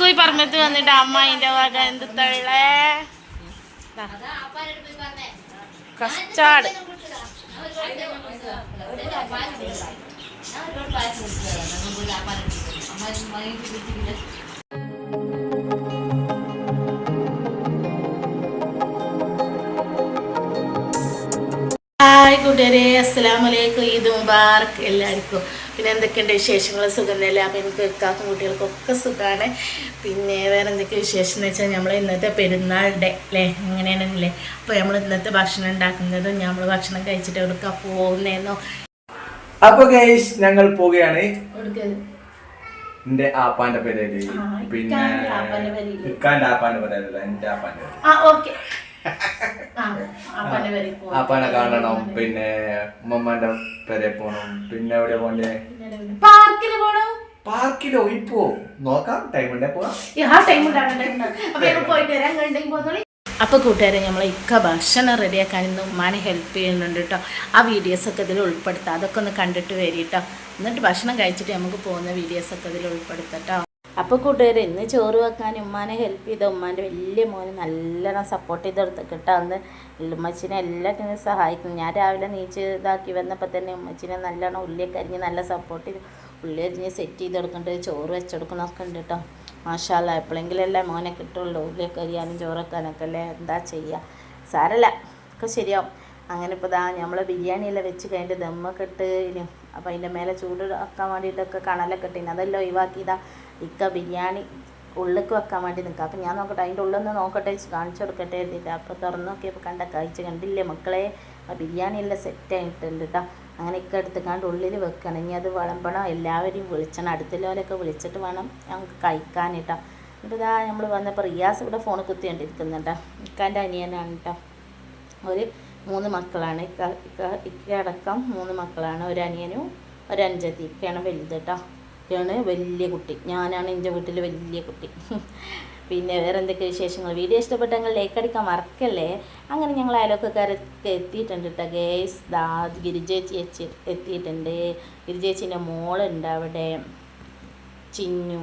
ഇക്കുയി പറമ്പത്ത് വന്നിട്ട് അമ്മ അതിന്റെ വക എന്ത് തള്ളേ? കസ്റ്റാർഡ് ഹായ് കൂട്ടുകാരെ അസ്സലാമു വലൈക്കും ഈദ് മുബാർക്ക് എല്ലാവർക്കും. പിന്നെ എന്തൊക്കെയുണ്ട് വിശേഷങ്ങൾ? തന്നെ അപ്പം എനിക്ക് കാക്കും കുട്ടികൾക്കൊക്കെ സുഖമാണ് പിന്നെ വേറെ എന്തൊക്കെ വിശേഷം എന്ന് വെച്ചാൽ നമ്മൾ ഇന്നത്തെ പെരുന്നാളുടെ അല്ലേ അങ്ങനെയാണല്ലേ അപ്പോൾ നമ്മൾ ഇന്നത്തെ ഭക്ഷണം ഉണ്ടാക്കുന്നതും നമ്മൾ ഭക്ഷണം കഴിച്ചിട്ട് എവിടെക്കാ പോകുന്നേന്നോ? അപ്പൊ ഗൈസ് ഞങ്ങൾ പോവുകയാണ്. എന്റെ ആപ്പാന്റെ പേര് പിന്നെ ഇക്കാന്റെ ആപ്പാന്റെ പേരില്ലേ? എന്റെ ആപ്പാന്റെ ആപ്പാനെ കാണണം. പിന്നെ ഉമ്മമ്മന്റെ പേരെ പോണം. പിന്നെ എവിടെ പോണ്ടേ? പാർക്കിൽ പോകണം പാർക്കിലോ ഇപ്പോ നോക്കാം ടൈം ഉണ്ടേ പോവാം അപ്പൊ കൂട്ടുകാരെ നമ്മൾ ഇക്ക ഭക്ഷണം റെഡിയാക്കാൻ ഇന്ന് ഉമ്മാനെ ഹെൽപ്പ് ചെയ്യുന്നുണ്ട് കേട്ടോ ആ വീഡിയോസ് ഒക്കെ ഇതിൽ ഉൾപ്പെടുത്താം. അതൊക്കെ ഒന്ന് കണ്ടിട്ട് വരി കേട്ടോ എന്നിട്ട് ഭക്ഷണം കഴിച്ചിട്ട് നമുക്ക് പോകുന്ന വീഡിയോസ് ഒക്കെ ഇതിൽ ഉൾപ്പെടുത്തട്ടോ അപ്പൊ അപ്പോൾ കൂട്ടുകാരെ ഇന്ന് ചോറ് വെക്കാൻ ഉമ്മാനെ ഹെൽപ്പ് ചെയ്ത ഉമ്മാന്റെ വലിയ മോന് നല്ലോണം സപ്പോർട്ട് ചെയ്തെടുത്ത് കിട്ടാം അന്ന് ഉമ്മച്ചിനെ എല്ലാത്തിനും സഹായിക്കും. ഞാൻ രാവിലെ നീച്ച് ഇതാക്കി വന്നപ്പോൾ തന്നെ ഉമ്മച്ചിനെ നല്ലോണം ഉള്ളിയൊക്കെ അരിഞ്ഞ് നല്ല സപ്പോർട്ട് ചെയ്ത്. ഉള്ളി അരിഞ്ഞ് സെറ്റ് ചെയ്ത് കൊടുക്കുന്നുണ്ട് ചോറ് വെച്ചെടുക്കണമൊക്കെ ഉണ്ട് കേട്ടോ മാഷാല്ല എപ്പോഴെങ്കിലല്ലേ മോനെ കിട്ടുള്ളൂ. ഉള്ളിയൊക്കെ അരിയാനും ചോറൊക്കാനൊക്കെ അല്ലേ? എന്താ ചെയ്യുക സാരല്ല ഒക്കെ ശരിയാവും. അങ്ങനെ ഇപ്പോൾ ഇതാ നമ്മൾ ബിരിയാണിയെല്ലാം വെച്ച് കഴിഞ്ഞിട്ട് ദമ്മൊക്കെ ഇട്ട് ഇനി അപ്പോൾ അതിന്റെ മേലെ ചൂട് ആക്കാൻ വേണ്ടിയിട്ടൊക്കെ കണലൊക്കെ ഇട്ടിന് അതെല്ലാം ഒഴിവാക്കിയതാ. ഇക്ക ബിരിയാണി ഉള്ളിക്ക് വെക്കാൻ വേണ്ടി നിൽക്കുക അപ്പം ഞാൻ നോക്കട്ടെ അതിന്റെ ഉള്ളൊന്ന് നോക്കട്ടെ കാണിച്ചു കൊടുക്കട്ടെ എഴുതിയിട്ട് അപ്പോൾ തുറന്ന് നോക്കിയപ്പോൾ കണ്ട കഴിച്ച് കണ്ടില്ലേ മക്കളെ? ആ ബിരിയാണിയെല്ലാം സെറ്റ് ആയിട്ടുണ്ട് കേട്ടോ അങ്ങനെ എടുത്ത് എടുത്തുക്കാണ്ട് ഉള്ളിൽ വെക്കണം. ഇനി അത് വിളമ്പണം. എല്ലാവരെയും വിളിച്ചണം. അടുത്തുള്ളവരൊക്കെ വിളിച്ചിട്ട് വേണം ഞങ്ങൾക്ക് കഴിക്കാൻ കേട്ടോ എന്നിട്ട് ഇതാ നമ്മൾ വന്നപ്പോൾ റിയാസ് ഇവിടെ ഫോൺ കുത്തിക്കൊണ്ടിരിക്കുന്നുണ്ടോ ഇക്കാന്റെ അനിയനാണ് കേട്ടോ ഒരു മൂന്ന് മക്കളാണ്. ഇക്ക ഇക്ക ഇക്കയടക്കം മൂന്ന് മക്കളാണ്. ഒരു അനിയനും ഒരു അഞ്ചത്തി ഇക്കയാണ് വലുത് കേട്ടോ ഇക്കയാണ് വലിയ കുട്ടി. ഞാനാണ് എന്റെ വീട്ടിൽ വലിയ കുട്ടി. പിന്നെ വേറെ എന്തൊക്കെ വിശേഷങ്ങൾ? വീഡിയോ ഇഷ്ടപ്പെട്ടെങ്കിൽ ലൈക്ക് അടിക്കാൻ മറക്കല്ലേ? അങ്ങനെ ഞങ്ങൾ അയലോക്കാരൊക്കെ എത്തിയിട്ടുണ്ട് കേട്ടോ ഗേസ് ദാ ഗിരിജേച്ചി എത്തി എത്തിയിട്ടുണ്ട്. ഗിരിജേച്ചിന്റെ മോളുണ്ട് അവിടെ. ചിന്നു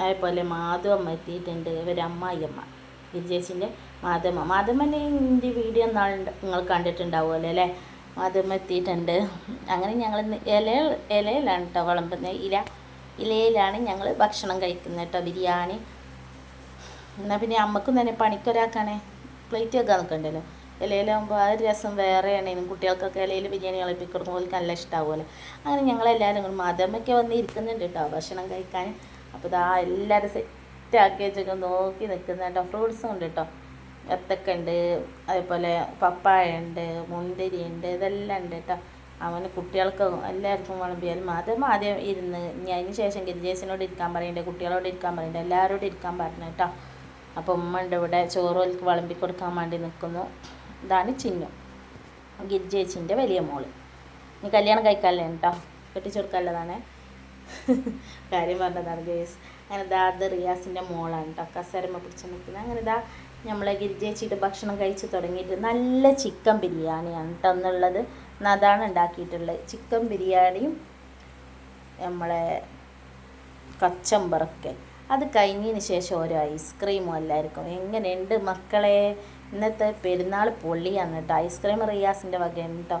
അതേപോലെ മാധവമ്മ എത്തിയിട്ടുണ്ട്. ഇവരമ്മായിയമ്മ ഗിരിജേച്ചിന്റെ മാധമ്മ മാധമ്മന്റെ എന്റെ വീഡിയോ നാൾ നിങ്ങൾ കണ്ടിട്ടുണ്ടാവുമല്ലോ അല്ലേ? മാധമ്മ എത്തിയിട്ടുണ്ട്. അങ്ങനെ ഞങ്ങൾ ഇല ഇലയിലാണ് കേട്ടോ വിളമ്പുന്നത്. ഇല ഇലയിലാണ് ഞങ്ങൾ ഭക്ഷണം കഴിക്കുന്നത് കേട്ടോ ബിരിയാണി. എന്നാൽ പിന്നെ അമ്മക്കും തന്നെ പണിക്കൊരാക്കാണേ പ്ലേറ്റ് വെക്കാൻ നിൽക്കണ്ടല്ലോ ഇലയിലാകുമ്പോൾ ആ രസം വേറെയാണ് കുട്ടികൾക്കൊക്കെ ഇലയിൽ ബിരിയാണി കളിപ്പി കൊടുക്കുമ്പോൾ അവർക്ക് നല്ല ഇഷ്ടമാവുമല്ലോ അങ്ങനെ ഞങ്ങളെല്ലാവരും കൂടി മതമൊക്കെ വന്ന് ഇരിക്കുന്നുണ്ട് കേട്ടോ ഭക്ഷണം കഴിക്കാൻ. അപ്പോൾ ഇതാ എല്ലാവരും സെറ്റാക്കി വെച്ചൊക്കെ നോക്കി നിൽക്കുന്നുണ്ട് ഫ്രൂട്ട്സും ഉണ്ട് കേട്ടോ. ഏത്തക്ക ഉണ്ട് അതേപോലെ പപ്പായ ഉണ്ട് മുന്തിരി ഉണ്ട് ഇതെല്ലാം ഉണ്ട് കേട്ടോ. അവന് കുട്ടികൾക്ക് എല്ലാവർക്കും വിളമ്പിയാലും ആദ്യം ആദ്യം ഇരുന്ന് ഇനി അതിന് ശേഷം ഗിരിജേസിനോട് ഇരിക്കാൻ പറയണ്ടേ കുട്ടികളോട് ഇരിക്കാൻ പറയണ്ടേ എല്ലാവരോടും ഇരിക്കാൻ പറഞ്ഞു കേട്ടോ. അപ്പോൾ ഉമ്മ ഉണ്ട് ഇവിടെ ചോറോൽക്ക് വിളമ്പി കൊടുക്കാൻ വേണ്ടി നിൽക്കുന്നു ഇതാണ് ചിന്നു. ഗിരിജേച്ചിന്റെ വലിയ മോൾ. നീ കല്യാണം കഴിക്കാല്ലേ കേട്ടോ? കെട്ടിച്ചു കൊടുക്കാനുള്ളതാണേ. കാര്യം പറഞ്ഞതാണ് ഗേസ്. അങ്ങനെ ഇതാ അത് റിയാസിന്റെ മോളാണ് കേട്ടോ. കസരമ്മ പിടിച്ച് നിൽക്കുന്നത്. അങ്ങനെ ഇതാ നമ്മളെ ഗിരിജേച്ചിയുടെ ഭക്ഷണം കഴിച്ച് തുടങ്ങിയിട്ട് നല്ല ചിക്കൻ ബിരിയാണിയാണ് കേട്ടോ എന്നുള്ളത്. അതാണ് ഉണ്ടാക്കിയിട്ടുള്ളത് ചിക്കൻ ബിരിയാണിയും നമ്മളെ കച്ചമ്പറൊക്കെ. അത് കഴിഞ്ഞതിന് ശേഷം ഓരോ ഐസ്ക്രീമും എല്ലാവർക്കും എങ്ങനെയുണ്ട് മക്കളെ? ഇന്നത്തെ പെരുന്നാൾ പൊള്ളിയാണ് കേട്ടോ ഐസ്ക്രീം റിയാസിന്റെ വകയാണ് കേട്ടോ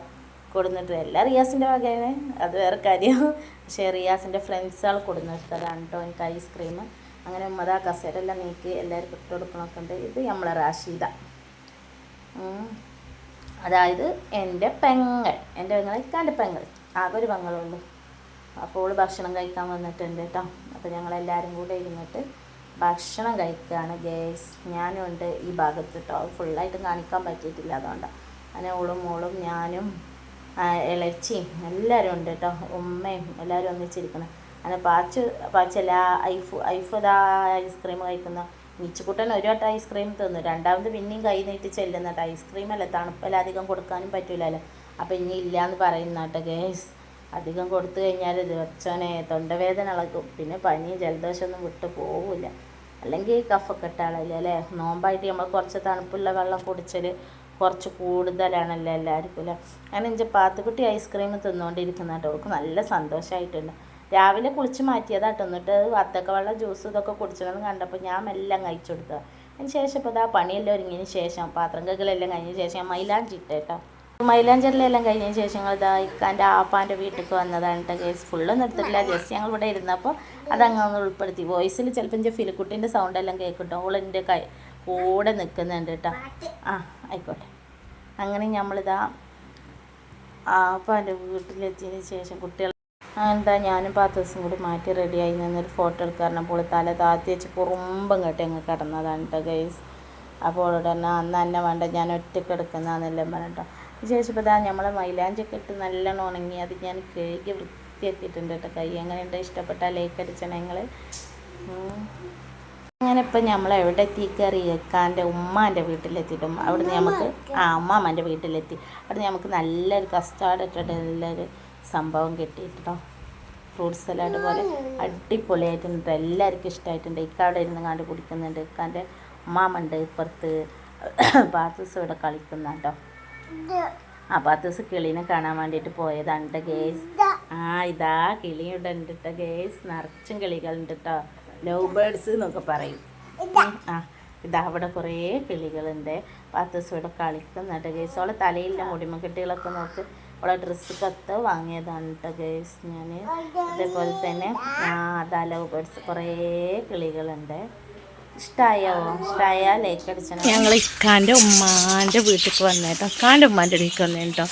കൊടുന്നിട്ട് എല്ലാ റിയാസിന്റെ വകയാണ്. അത് വേറെ കാര്യം. പക്ഷേ റിയാസിന്റെ ഫ്രണ്ട്സുകൾ കൊടുന്നിട്ടതാണ് കേട്ടോ എനിക്ക് ഐസ്ക്രീം അങ്ങനെ ഉമ്മതാ കസേരെല്ലാം നീക്കി എല്ലാവർക്കും ഇട്ട് കൊടുക്കണമൊക്കെ ഉണ്ട്. ഇത് നമ്മളെ റാഷീദ. അതായത് എന്റെ പെങ്ങൾ എന്റെ പെങ്ങൾ ഇക്കാന്റെ പെങ്ങൾ. ആകെ ഒരു പെങ്ങളുള്ളൂ അപ്പോൾ ഭക്ഷണം കഴിക്കാൻ വന്നിട്ടുണ്ട് കേട്ടോ അപ്പോൾ ഞങ്ങളെല്ലാവരും കൂടെ ഇരുന്നിട്ട് ഭക്ഷണം കഴിക്കുകയാണ് ഗേസ് ഞാനും ഉണ്ട് ഈ ഭാഗത്ത് കേട്ടോ ഫുള്ളായിട്ട് കാണിക്കാൻ പറ്റിയിട്ടില്ല അതുകൊണ്ടാണ് അങ്ങനെ ഓളും മോളും ഞാനും ഇളച്ചിയും എല്ലാവരും ഉണ്ട് കേട്ടോ ഉമ്മയും എല്ലാവരും ഒന്നിച്ചിരിക്കണം. അങ്ങനെ പാച്ച് പാച്ചല്ല ഐഫ് ഐഫ് ഇതാ ഐസ്ക്രീം കഴിക്കുന്ന മിച്ചുക്കുട്ടൻ ഒരു വട്ടം ഐസ്ക്രീം തിന്നു. രണ്ടാമത് പിന്നെയും കൈ നീട്ടി ചെല്ലുന്നുണ്ട്. ഐസ്ക്രീം അല്ല തണുപ്പല്ല അധികം കൊടുക്കാനും പറ്റൂലല്ലോ. അപ്പം ഇനി ഇല്ലയെന്ന് പറയുന്ന കേട്ടോ ഗേസ് അധികം കൊടുത്തു കഴിഞ്ഞാൽ ദിവസനെ തൊണ്ടവേദന ഇളകും. പിന്നെ പനി ജലദോഷമൊന്നും വിട്ട് പോവില്ല. അല്ലെങ്കിൽ കഫൊക്കെ ഇട്ടാളല്ലേ അല്ലേ? നോമ്പായിട്ട് നമ്മൾ കുറച്ച് തണുപ്പുള്ള വെള്ളം കുടിച്ചൽ കുറച്ച് കൂടുതലാണല്ലോ എല്ലാവർക്കും അല്ലേ? അങ്ങനെ എന്റെ പാത്തുക്കുട്ടി ഐസ്ക്രീം തിന്നുകൊണ്ടിരിക്കുന്ന കേട്ടോ അവൾക്ക് നല്ല സന്തോഷമായിട്ടുണ്ട്. രാവിലെ കുളിച്ച് മാറ്റിയതാട്ടോ. എന്നിട്ട് വത്തക്ക വെള്ളം ജ്യൂസ് ഇതൊക്കെ കുടിച്ചതെന്ന് കണ്ടപ്പോൾ ഞാൻ എല്ലാം കഴിച്ചു കൊടുത്തത് അതിന് ശേഷം ഇപ്പോൾ ഇതാ പണിയെല്ലാം ഒരുങ്ങിയതിന് ശേഷം പാത്രം കഴുകലെല്ലാം കഴിഞ്ഞ ശേഷം ഞാൻ മൈലാഞ്ചി ഇട്ടേട്ടോ മൈലാഞ്ചെല്ലാം കഴിഞ്ഞതിന് ശേഷം ഞങ്ങൾ ഇതാ ഇക്കാന്റെ ആപ്പാന്റെ വീട്ടിലേക്ക് വന്നതാണ് കേസ് ഫുള്ളൊന്നും എടുത്തിട്ടില്ല. ജസ്റ്റ് ഞങ്ങൾ ഇവിടെ ഇരുന്നപ്പോൾ അതങ്ങ് ഒന്ന് ഉൾപ്പെടുത്തി. വോയിസിൽ ചിലപ്പോൾ എന്റെ ഫിലിക്കുട്ടിന്റെ സൗണ്ട് എല്ലാം കേൾക്കട്ടോ. അവൾ എന്റെ കൈ കൂടെ നിൽക്കുന്നുണ്ട് കേട്ടോ. ആ ആയിക്കോട്ടെ. അങ്ങനെ നമ്മളിതാ ആപ്പാന്റെ വീട്ടിലെത്തിയതിന് ശേഷം കുട്ടികൾ എന്താ ഞാനും പത്ത് ദിവസം കൂടി മാറ്റി റെഡിയായി നിന്നൊരു ഫോട്ടോ എടുക്കാറുണ്ട് തല താത്തി വെച്ച് കുറുമ്പം കേട്ട് അങ്ങ് കിടന്നതാണ് കേട്ടോ ഗൈസ് അപ്പോൾ അവളോട് തന്നെ അന്ന് തന്നെ വേണ്ട ഞാൻ ഒറ്റയ്ക്ക് എടുക്കുന്നതാണെന്നെല്ലാം പറഞ്ഞിട്ടോ. ശേഷം ഇപ്പോൾ ഇതാ നമ്മളെ മൈലാഞ്ചൊക്കെ ഇട്ട് നല്ലോണം ഉണങ്ങി അത് ഞാൻ കഴുകി വൃത്തിയാക്കിയിട്ടുണ്ട് കേട്ടോ കൈ. എങ്ങനെയുണ്ട്? ഇഷ്ടപ്പെട്ട ലേക്ക് അടിച്ചണ ഞങ്ങൾ അങ്ങനെ ഇപ്പം നമ്മൾ എവിടെ എത്തിക്കറി ഇക്കാന്റെ ഉമ്മാന്റെ വീട്ടിലെത്തിയിട്ടും അവിടുന്ന് നമുക്ക് ആ അമ്മാമ്മന്റെ വീട്ടിലെത്തി. അവിടെ നമുക്ക് നല്ലൊരു കസ്റ്റാർഡ് ഇട്ടിട്ട് നല്ലൊരു സംഭവം കിട്ടിയിട്ടോ ഫ്രൂട്ട് സലാഡ് പോലെ അടിപൊളിയായിട്ടുണ്ട്. എല്ലാവർക്കും ഇഷ്ടമായിട്ടുണ്ട്. ഇക്കാവിടെ ഇരുന്ന് കണ്ട് കുടിക്കുന്നുണ്ട്. ഇക്കാന്റെ ഉമ്മാമുണ്ട് ഇപ്പുറത്ത്. പാത്തൂസ് ഇവിടെ കളിക്കുന്ന കേട്ടോ. ആ പാത്തൂസ് കിളീനെ കാണാൻ വേണ്ടിയിട്ട് പോയതാണ് ഗേസ് ആ ഇതാ കിളിയുടെ ഉണ്ട് കേട്ടോ ഗേസ് നിറച്ചും കിളികളുണ്ട് കേട്ടോ ലവ് ബേർഡ്സ് എന്നൊക്കെ പറയും. ആ ഇതാ അവിടെ കുറേ കിളികളുണ്ട്. പാത്തൂസ് ഇവിടെ കളിക്കുന്നുണ്ട് ഗേസ് അവളെ തലയില്ല മുടിമക്കെട്ടികളൊക്കെ നോക്ക്. അവളെ കത്ത് വാങ്ങിയതാണ് കേട്ടോ ഗേസ് ഞാൻ അതേപോലെ തന്നെ ആ അതാ ലവ് ബേർഡ്സ് കുറേ കിളികളുണ്ട്. ഇഷ്ടമായോ ഇഷ്ടമായാ ലേക്ക് അടിച്ചാൽ ഞങ്ങൾ ഇക്കാന്റെ ഉമ്മാന്റെ വീട്ടിലേക്ക് വന്നേട്ടോ ഇക്കാന്റെ ഉമ്മാന്റെ അടുത്തേക്ക് വന്നേട്ടോ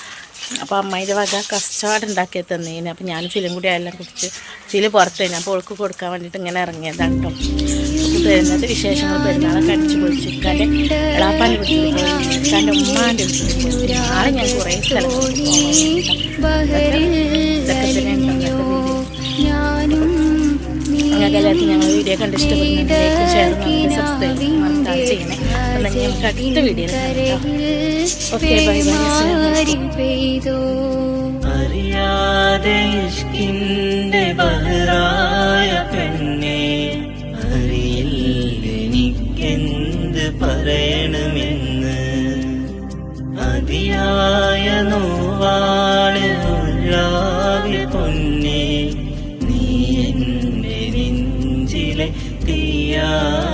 അപ്പോൾ അമ്മയുടെ വക കസ്റ്റാർഡ് ഉണ്ടാക്കി തന്നേന്. അപ്പോൾ ഞാൻ ഫിലിം കൂടി എല്ലാം കുടിച്ച് ഫിൽ പുറത്തേനെ അപ്പോൾ ഓൾക്ക് കൊടുക്കാൻ വേണ്ടിയിട്ട് ഇങ്ങനെ ഇറങ്ങിയതാണ് കേട്ടോ പെരുന്നത് വിശേഷങ്ങൾ പെരുന്നാളൊക്കെ കടിച്ചു പൊളിച്ചു. ഇക്കാന്റെ എളാപ്പാൻ വീട്ടിൽ ഇക്കാന്റെ ഉമ്മാന്റെ നാളെ ഞാൻ കുറേ സ്ഥലത്ത് ഞങ്ങൾ വീഡിയോ കണ്ട് ഇഷ്ടപ്പെടുന്നുണ്ട്. ബൈ അറിയാതെ ബഹറായ പെണ്ണെ പറയണമെന്ന് അതിയായ ഉള്ളാകെ പൊന്നെ. നീ എന്റെ നെഞ്ചിലെ തീയാണ്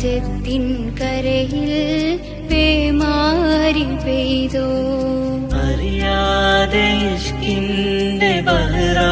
ഹാജത്തിൻ കരയിൽ പേമാരി പെയ്തോ. അറിയാതെ ഇഷ്കിന്റെ ബഹ്റാ